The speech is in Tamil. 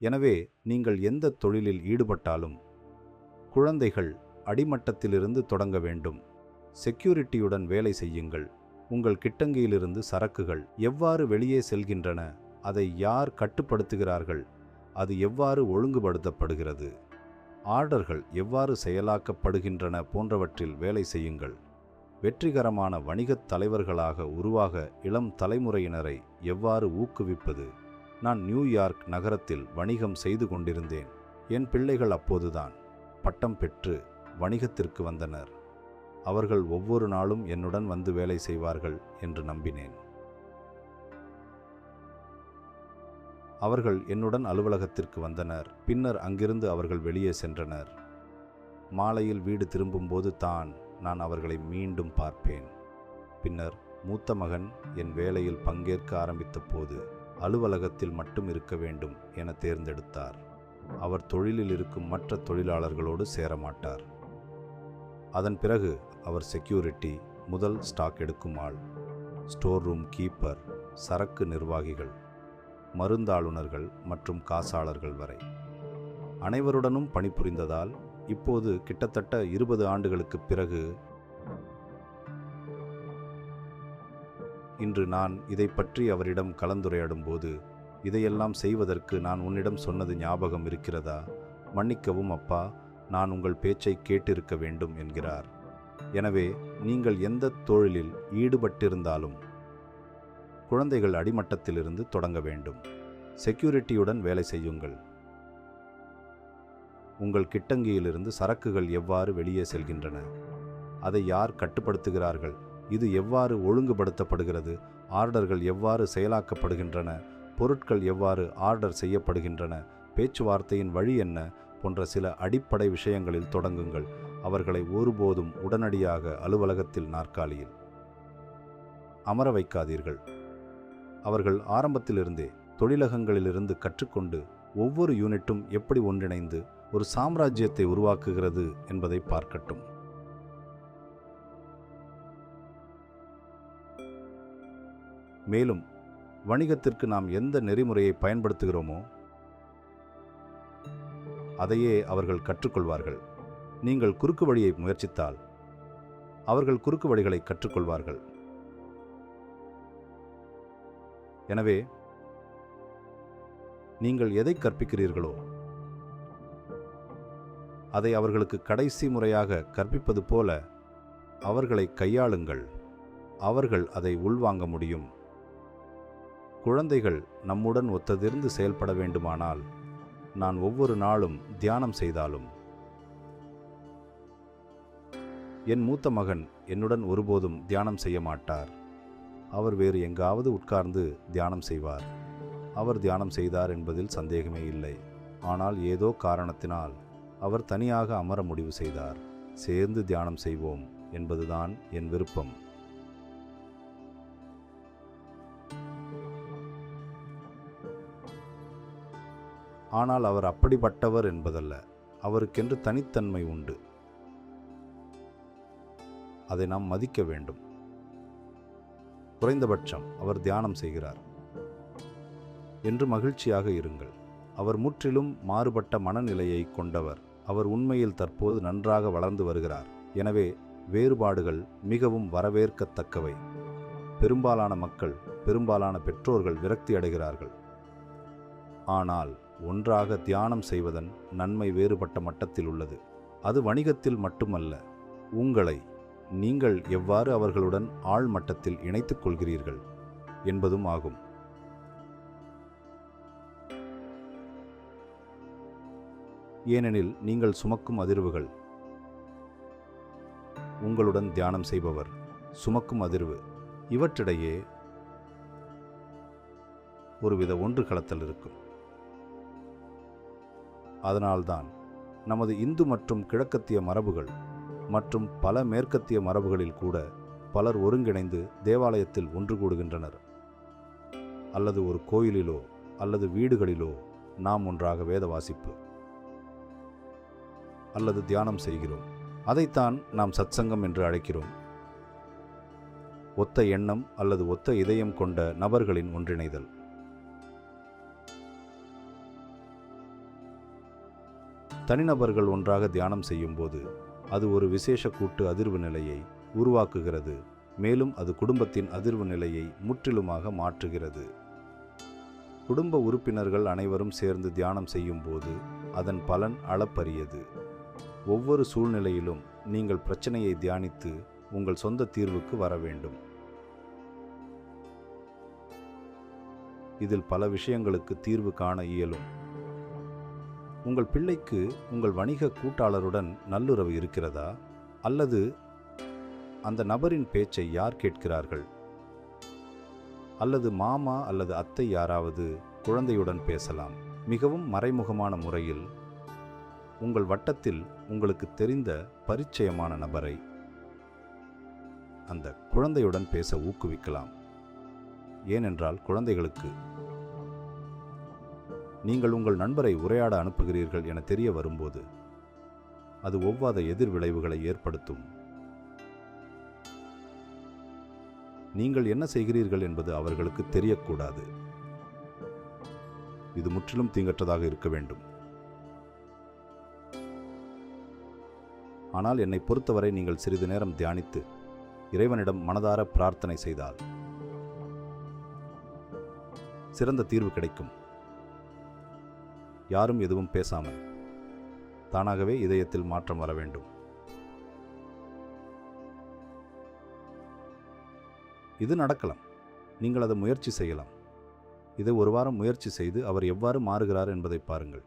எனவே நீங்கள் எந்த தொழிலில் ஈடுபட்டாலும் குழந்தைகள் அடிமட்டத்திலிருந்து தொடங்க வேண்டும். செக்யூரிட்டியுடன் வேலை செய்யுங்கள். உங்கள் கிட்டங்கியிலிருந்து சரக்குகள் எவ்வாறு வெளியே செல்கின்றன அதை யார் கட்டுப்படுத்துகிறார்கள் அது எவ்வாறு ஒழுங்குபடுத்தப்படுகிறது ஆர்டர்கள் எவ்வாறு செயலாக்கப்படுகின்றன போன்றவற்றில் வேலை செய்யுங்கள். வெற்றிகரமான வணிகத் தலைவர்களாக உருவாக இளம் தலைமுறையினரை எவ்வாறு ஊக்குவிப்பது நான் நியூயார்க் நகரத்தில் வணிகம் செய்து கொண்டிருந்தேன். என் பிள்ளைகள் அப்போதுதான் பட்டம் பெற்று வணிகத்திற்கு வந்தனர். அவர்கள் ஒவ்வொரு நாளும் என்னுடன் வந்து வேலை செய்வார்கள் என்று நம்பினேன். அவர்கள் என்னுடன் அலுவலகத்திற்கு வந்தனர். பின்னர் அங்கிருந்து அவர்கள் வெளியே சென்றனர். மாலையில் வீடு திரும்பும்போது தான் நான் அவர்களை மீண்டும் பார்ப்பேன். பின்னர் மூத்த மகன் என் வேலையில் பங்கேற்க ஆரம்பித்த போது அலுவலகத்தில் மட்டும் இருக்க வேண்டும் என தேர்ந்தெடுத்தார். அவர் தொழிலில் இருக்கும் மற்ற தொழிலாளர்களோடு சேரமாட்டார். அதன் பிறகு அவர் செக்யூரிட்டி முதல் ஸ்டாக் எடுக்கும் ஆள் ஸ்டோர் ரூம் கீப்பர் சரக்கு நிர்வாகிகள் மருந்தாளுநர்கள் மற்றும் காசாளர்கள் வரை. அனைவருடனும் பணிபுரிந்ததால் இப்போது கிட்டத்தட்ட இருபது ஆண்டுகளுக்குப் பிறகு இன்று நான் இதை பற்றி அவரிடம் கலந்துரையாடும்போது இதையெல்லாம் செய்வதற்கு நான் உன்னிடம் சொன்னது ஞாபகம் இருக்கிறதா? மன்னிக்கவும் அப்பா நான் உங்கள் பேச்சை கேட்டிருக்க வேண்டும் என்கிறார். எனவே நீங்கள் எந்த தொழிலில் ஈடுபட்டிருந்தாலும் குழந்தைகள் அடிமட்டத்திலிருந்து தொடங்க வேண்டும். செக்யூரிட்டியுடன் வேலை செய்யுங்கள். உங்கள் கிட்டங்கியிலிருந்து சரக்குகள் எவ்வாறு வெளியே செல்கின்றன? அதை யார் கட்டுப்படுத்துகிறார்கள்? இது எவ்வாறு ஒழுங்குபடுத்தப்படுகிறது? ஆர்டர்கள் எவ்வாறு செயலாக்கப்படுகின்றன? பொருட்கள் எவ்வாறு ஆர்டர் செய்யப்படுகின்றன? பேச்சுவார்த்தையின் வழி என்ன? போன்ற சில அடிப்படை விஷயங்களில் தொடங்குங்கள். அவர்களை ஒருபோதும் உடனடியாக அலுவலகத்தில் நாற்காலியில் அமர வைக்காதீர்கள். அவர்கள் ஆரம்பத்திலிருந்தே தொழிலகங்களிலிருந்து கற்றுக்கொண்டு ஒவ்வொரு யூனிட்டும் எப்படி ஒன்றிணைந்து ஒரு சாம்ராஜ்யத்தை உருவாக்குகிறது என்பதை பார்க்கட்டும். மேலும் வணிகத்திற்கு நாம் எந்த நெறிமுறையை பயன்படுத்துகிறோமோ அதையே அவர்கள் கற்றுக்கொள்வார்கள். நீங்கள் குறுக்கு வழியை முயற்சித்தால் அவர்கள் குறுக்கு வழிகளை கற்றுக்கொள்வார்கள். எனவே நீங்கள் எதை கற்பிக்கிறீர்களோ அதை அவர்களுக்கு கடைசி முறையாக கற்பிப்பது போல அவர்களை கையாளுங்கள். அவர்கள் அதை உள்வாங்க முடியும். குழந்தைகள் நம்முடன் ஒத்ததிர்ந்து செயல்பட வேண்டுமானால் நான் ஒவ்வொரு நாளும் தியானம் செய்தாலும். என் மூத்த மகன் என்னுடன் ஒருபோதும் தியானம் செய்ய மாட்டார். அவர் வேறு எங்காவது உட்கார்ந்து தியானம் செய்வார். அவர் தியானம் செய்தார் என்பதில் சந்தேகமே இல்லை. ஆனால் ஏதோ காரணத்தினால் அவர் தனியாக அமர முடிவு செய்தார். சேர்ந்து தியானம் செய்வோம் என்பதுதான் என் விருப்பம். ஆனால் அவர் அப்படிப்பட்டவர் என்பதல்ல. அவருக்கென்று தனித்தன்மை உண்டு. அதை நாம் மதிக்க வேண்டும். குறைந்தபட்சம் அவர் தியானம் செய்கிறார். என்று மகிழ்ச்சியாக இருங்கள். அவர் முற்றிலும் மாறுபட்ட மனநிலையை கொண்டவர். அவர் உண்மையில் தற்போது நன்றாக வளர்ந்து வருகிறார். எனவே வேறுபாடுகள் மிகவும் வரவேற்கத்தக்கவை. பெரும்பாலான மக்கள் பெரும்பாலான பெற்றோர்கள் விரக்தி அடைகிறார்கள் ஆனால் ஒன்றாக தியானம் செய்வதன் நன்மை வேறுபட்ட மட்டத்தில் உள்ளது. அது வணிகத்தில் மட்டுமல்ல உங்களை நீங்கள் எவ்வாறு அவர்களுடன் ஆழ் மட்டத்தில் இணைத்துக் கொள்கிறீர்கள் என்பதும் ஆகும். ஏனெனில் நீங்கள் சுமக்கும் அதிர்வுகள் உங்களுடன் தியானம் செய்பவர் சுமக்கும் அதிர்வு. இவற்றிடையே ஒருவித ஒன்று கலத்தல் இருக்கும். அதனால்தான் நமது இந்து மற்றும் கிழக்கத்திய மரபுகள் மற்றும் பல மேற்கத்திய மரபுகளில் கூட பலர் ஒருங்கிணைந்து தேவாலயத்தில் ஒன்று கூடுகின்றனர். அல்லது ஒரு கோயிலிலோ அல்லது வீடுகளிலோ நாம் ஒன்றாக வேத வாசிப்பு அல்லது தியானம் செய்கிறோம். அதைத்தான் நாம் சத்சங்கம் என்று அழைக்கிறோம். ஒத்த எண்ணம் அல்லது ஒத்த இதயம் கொண்ட நபர்களின் ஒன்றிணைதல். தனிநபர்கள் ஒன்றாக தியானம் செய்யும்போது அது ஒரு விசேஷ கூட்டு அதிர்வு நிலையை உருவாக்குகிறது மேலும் அது குடும்பத்தின் அதிர்வு நிலையை முற்றிலுமாக மாற்றுகிறது. குடும்ப உறுப்பினர்கள் அனைவரும் சேர்ந்து தியானம் செய்யும்போது அதன் பலன் அளப்பரியது. ஒவ்வொரு சூழ்நிலையிலும் நீங்கள் பிரச்சனையை தியானித்து உங்கள் சொந்த தீர்வுக்கு வர வேண்டும். இதில் பல விஷயங்களுக்கு தீர்வு காண இயலும். உங்கள் பிள்ளைக்கு உங்கள் வணிக கூட்டாளருடன் நல்லுறவு இருக்கிறதா? அல்லது அந்த நபரின் பேச்சை யார் கேட்கிறார்கள்? அல்லது மாமா அல்லது அத்தை யாராவது குழந்தையுடன் பேசலாம். மிகவும் மறைமுகமான முறையில் உங்கள் வட்டத்தில் உங்களுக்கு தெரிந்த பரிச்சயமான நபரை அந்த குழந்தையுடன் பேச ஊக்குவிக்கலாம். ஏனென்றால் குழந்தைகளுக்கு நீங்கள் உங்கள் நண்பரை உரையாட அனுப்புகிறீர்கள் என தெரிய வரும்போது அது ஒவ்வாத எதிர்விளைவுகளை ஏற்படுத்தும். நீங்கள் என்ன செய்கிறீர்கள் என்பது அவர்களுக்கு தெரியக்கூடாது. இது முற்றிலும் தீங்கற்றதாக இருக்க வேண்டும். ஆனால் என்னை பொறுத்தவரை நீங்கள் சிறிது நேரம் தியானித்து இறைவனிடம் மனதார பிரார்த்தனை செய்தால் சிறந்த தீர்வு கிடைக்கும். யாரும் எதுவும் பேசாமல் தானாகவே இதயத்தில் மாற்றம் வர வேண்டும். இது நடக்கலாம். நீங்கள் அதை முயற்சி செய்யலாம். இதை ஒரு வாரம் முயற்சி செய்து அவர் எவ்வாறு மாறுகிறார் என்பதை பாருங்கள்.